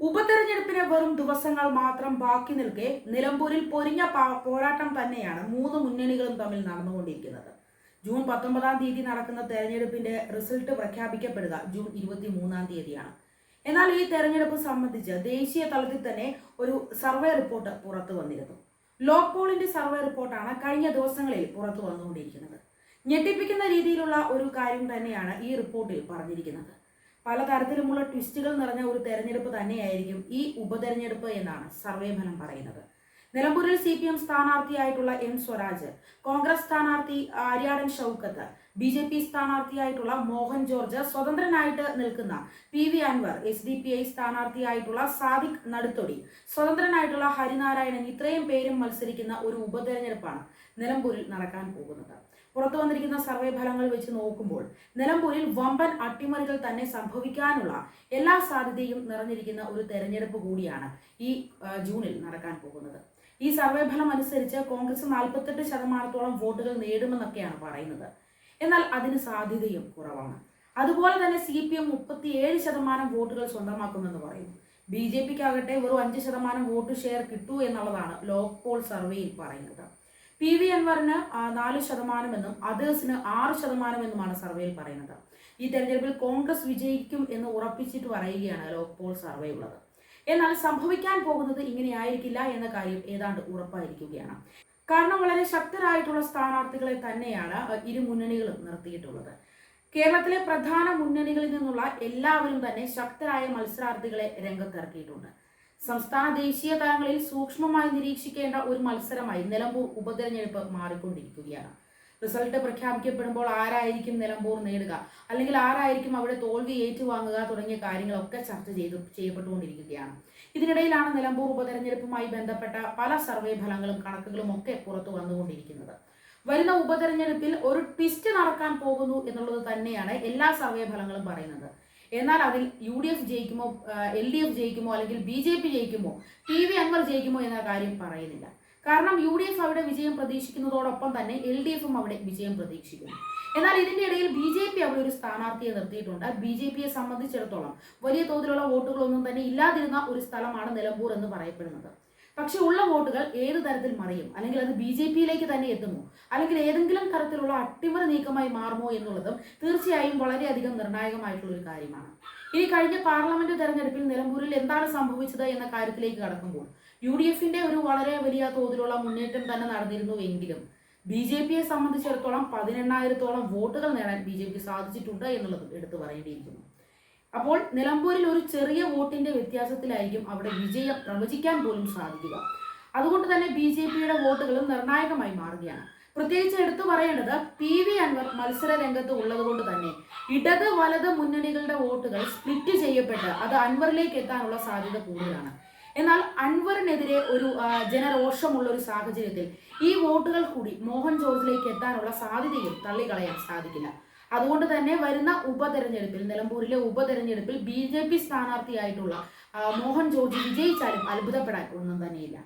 ഉപതെരഞ്ഞെടുപ്പിന് വെറും ദിവസങ്ങൾ മാത്രം ബാക്കി നിൽക്കെ നിലമ്പൂരിൽ പൊരിഞ്ഞ പോരാട്ടം തന്നെയാണ് മൂന്ന് മുന്നണികളും തമ്മിൽ നടന്നുകൊണ്ടിരിക്കുന്നത്. ജൂൺ പത്തൊമ്പതാം തീയതി നടക്കുന്ന തെരഞ്ഞെടുപ്പിന്റെ റിസൾട്ട് പ്രഖ്യാപിക്കപ്പെടുക ജൂൺ ഇരുപത്തി മൂന്നാം തീയതിയാണ്. എന്നാൽ ഈ തെരഞ്ഞെടുപ്പ് സംബന്ധിച്ച് ദേശീയ തലത്തിൽ തന്നെ ഒരു സർവേ റിപ്പോർട്ട് പുറത്തു വന്നിരുന്നു. ലോക് പോളിന്റെ സർവേ റിപ്പോർട്ടാണ് കഴിഞ്ഞ ദിവസങ്ങളിൽ പുറത്തു വന്നുകൊണ്ടിരിക്കുന്നത്. ഞെട്ടിപ്പിക്കുന്ന രീതിയിലുള്ള ഒരു കാര്യം തന്നെയാണ് ഈ റിപ്പോർട്ടിൽ പറഞ്ഞിരിക്കുന്നത്. പലതരത്തിലുമുള്ള ട്വിസ്റ്റുകൾ നിറഞ്ഞ ഒരു തെരഞ്ഞെടുപ്പ് തന്നെയായിരിക്കും ഈ ഉപതെരഞ്ഞെടുപ്പ് എന്നാണ് സർവേ ഫലം പറയുന്നത്. നിലമ്പൂരിൽ സി പി എം സ്ഥാനാർത്ഥിയായിട്ടുള്ള എം സ്വരാജ് കോൺഗ്രസ് സ്ഥാനാർത്ഥി Aryadan Shoukath B J P സ്ഥാനാർത്ഥിയായിട്ടുള്ള Mohan George സ്വതന്ത്രനായിട്ട് നിൽക്കുന്ന P V Anwar S D P I സ്ഥാനാർത്ഥിയായിട്ടുള്ള Sadiq Naduthodi സ്വതന്ത്രനായിട്ടുള്ള ഹരിനാരായണൻ ഇത്രയും പേരും മത്സരിക്കുന്ന ഒരു ഉപതെരഞ്ഞെടുപ്പാണ് നിലമ്പൂരിൽ നടക്കാൻ പോകുന്നത്. പുറത്തു വന്നിരിക്കുന്ന സർവേ ഫലങ്ങൾ വെച്ച് നോക്കുമ്പോൾ നിലമ്പൂരിൽ വമ്പൻ അട്ടിമറികൾ തന്നെ സംഭവിക്കാനുള്ള എല്ലാ സാധ്യതയും നിറഞ്ഞിരിക്കുന്ന ഒരു തെരഞ്ഞെടുപ്പ് കൂടിയാണ് ഈ ജൂണിൽ നടക്കാൻ പോകുന്നത്. ഈ സർവേ ഫലം അനുസരിച്ച് കോൺഗ്രസ് നാൽപ്പത്തെട്ട് ശതമാനത്തോളം വോട്ടുകൾ നേടുമെന്നൊക്കെയാണ് പറയുന്നത്. എന്നാൽ അതിന് സാധ്യതയും കുറവാണ്. അതുപോലെ തന്നെ സി പി എം മുപ്പത്തിയേഴ് ശതമാനം വോട്ടുകൾ സ്വന്തമാക്കുമെന്ന് പറയുന്നു. ബി ജെ പിക്ക് ആകട്ടെ വെറും അഞ്ച് ശതമാനം വോട്ട് ഷെയർ കിട്ടൂ എന്നുള്ളതാണ് ലോക് പോൾ സർവേയിൽ പറയുന്നത്. പി വി അൻവറിന് നാല് ശതമാനമെന്നും അതേഴ്സിന് ആറ് ശതമാനമെന്നുമാണ് സർവേയിൽ പറയുന്നത്. ഈ തെരഞ്ഞെടുപ്പിൽ കോൺഗ്രസ് വിജയിക്കും എന്ന് ഉറപ്പിച്ചിട്ട് പറയുകയാണ് ലോക് പോൾ സർവേ ഉള്ളത്. എന്നാൽ സംഭവിക്കാൻ പോകുന്നത് ഇങ്ങനെയായിരിക്കില്ല എന്ന കാര്യം ഏതാണ്ട് ഉറപ്പായിരിക്കുകയാണ്. കാരണം വളരെ ശക്തരായിട്ടുള്ള സ്ഥാനാർത്ഥികളെ തന്നെയാണ് ഇരു മുന്നണികളും നിർത്തിയിട്ടുള്ളത്. കേരളത്തിലെ പ്രധാന മുന്നണികളിൽ നിന്നുള്ള എല്ലാവരും തന്നെ ശക്തരായ മത്സരാർത്ഥികളെ രംഗത്തിറക്കിയിട്ടുണ്ട്. സംസ്ഥാന ദേശീയ തലങ്ങളിൽ സൂക്ഷ്മമായി നിരീക്ഷിക്കേണ്ട ഒരു മത്സരമായി നിലമ്പൂർ ഉപതെരഞ്ഞെടുപ്പ് മാറിക്കൊണ്ടിരിക്കുകയാണ്. റിസൾട്ട് പ്രഖ്യാപിക്കപ്പെടുമ്പോൾ ആരായിരിക്കും നിലമ്പൂർ നേടുക? അല്ലെങ്കിൽ ആരായിരിക്കും അവിടെ തോൽവി ഏറ്റുവാങ്ങുക തുടങ്ങിയ കാര്യങ്ങളൊക്കെ ചർച്ച ചെയ്തു ചെയ്യപ്പെട്ടുകൊണ്ടിരിക്കുകയാണ്. ഇതിനിടയിലാണ് നിലമ്പൂർ ഉപതെരഞ്ഞെടുപ്പുമായി ബന്ധപ്പെട്ട പല സർവേ ഫലങ്ങളും കണക്കുകളും ഒക്കെ പുറത്തു വന്നുകൊണ്ടിരിക്കുന്നത്. വരുന്ന ഉപതെരഞ്ഞെടുപ്പിൽ ഒരു ട്വിസ്റ്റ് നടക്കാൻ പോകുന്നു എന്നുള്ളത് തന്നെയാണ് എല്ലാ സർവേ ഫലങ്ങളും പറയുന്നത്. എന്നാൽ അതിൽ യു ഡി എഫ് ജയിക്കുമോ എൽ ഡി എഫ് ജയിക്കുമോ അല്ലെങ്കിൽ ബി ജെ പി ജയിക്കുമോ ടി വി അൻവർ ജയിക്കുമോ എന്ന കാര്യം പറയുന്നില്ല. കാരണം യു ഡി എഫ് അവിടെ വിജയം പ്രതീക്ഷിക്കുന്നതോടൊപ്പം തന്നെ എൽ ഡി എഫും അവിടെ വിജയം പ്രതീക്ഷിക്കുന്നു. എന്നാൽ ഇതിന്റെ ഇടയിൽ ബി ജെ പി അവിടെ ഒരു സ്ഥാനാർത്ഥിയെ നിർത്തിയിട്ടുണ്ട്. ബി ജെ പിയെ സംബന്ധിച്ചിടത്തോളം വലിയ തോതിലുള്ള വോട്ടുകളൊന്നും തന്നെ ഇല്ലാതിരുന്ന ഒരു സ്ഥലമാണ് നിലമ്പൂർ എന്ന് പറയപ്പെടുന്നത്. പക്ഷെ ഉള്ള വോട്ടുകൾ ഏത് തരത്തിൽ മറിയും? അല്ലെങ്കിൽ അത് ബി ജെ പിയിലേക്ക് തന്നെ എത്തുമോ? അല്ലെങ്കിൽ ഏതെങ്കിലും തരത്തിലുള്ള അട്ടിമറി നീക്കമായി മാറുമോ എന്നുള്ളതും തീർച്ചയായും വളരെയധികം നിർണായകമായിട്ടുള്ള ഒരു കാര്യമാണ്. ഇനി കഴിഞ്ഞ പാർലമെന്റ് തെരഞ്ഞെടുപ്പിൽ നിലമ്പൂരിൽ എന്താണ് സംഭവിച്ചത് എന്ന കാര്യത്തിലേക്ക് കടക്കുമ്പോൾ യു ഡി എഫിന്റെ ഒരു വളരെ വലിയ തോതിലുള്ള മുന്നേറ്റം തന്നെ നടന്നിരുന്നുവെങ്കിലും ബി ജെ പിയെ സംബന്ധിച്ചിടത്തോളം പതിനെണ്ണായിരത്തോളം വോട്ടുകൾ നേടാൻ ബി ജെ പിക്ക് സാധിച്ചിട്ടുണ്ട് എന്നുള്ളത് എടുത്തു പറയേണ്ടിയിരിക്കുന്നു. അപ്പോൾ നിലമ്പൂരിൽ ഒരു ചെറിയ വോട്ടിന്റെ വ്യത്യാസത്തിലായിരിക്കും അവിടെ വിജയം പ്രവചിക്കാൻ പോലും സാധിക്കുക. അതുകൊണ്ട് തന്നെ ബി ജെ പിയുടെ വോട്ടുകളും നിർണായകമായി മാറുകയാണ്. പ്രത്യേകിച്ച് എടുത്തു പറയേണ്ടത് പി വി അൻവർ മത്സര രംഗത്ത് ഉള്ളതുകൊണ്ട് തന്നെ ഇടത് വലത് മുന്നണികളുടെ വോട്ടുകൾ സ്പ്ലിറ്റ് ചെയ്യപ്പെട്ട് അത് അൻവറിലേക്ക് എത്താനുള്ള സാധ്യത കൂടുതലാണ്. എന്നാൽ അൻവറിനെതിരെ ഒരു ജനരോഷമുള്ള ഒരു സാഹചര്യത്തിൽ ഈ വോട്ടുകൾ കൂടി മോഹൻ ജോർജിലേക്ക് എത്താനുള്ള സാധ്യതയും തള്ളിക്കളയാൻ സാധിക്കില്ല. അതുകൊണ്ട് തന്നെ വരുന്ന ഉപതെരഞ്ഞെടുപ്പിൽ നിലമ്പൂരിലെ ഉപതെരഞ്ഞെടുപ്പിൽ ബി ജെ പി സ്ഥാനാർത്ഥിയായിട്ടുള്ള മോഹൻ ജോർജ് വിജയിച്ചാലും അത്ഭുതപ്പെടാൻ ഒന്നും തന്നെയില്ല.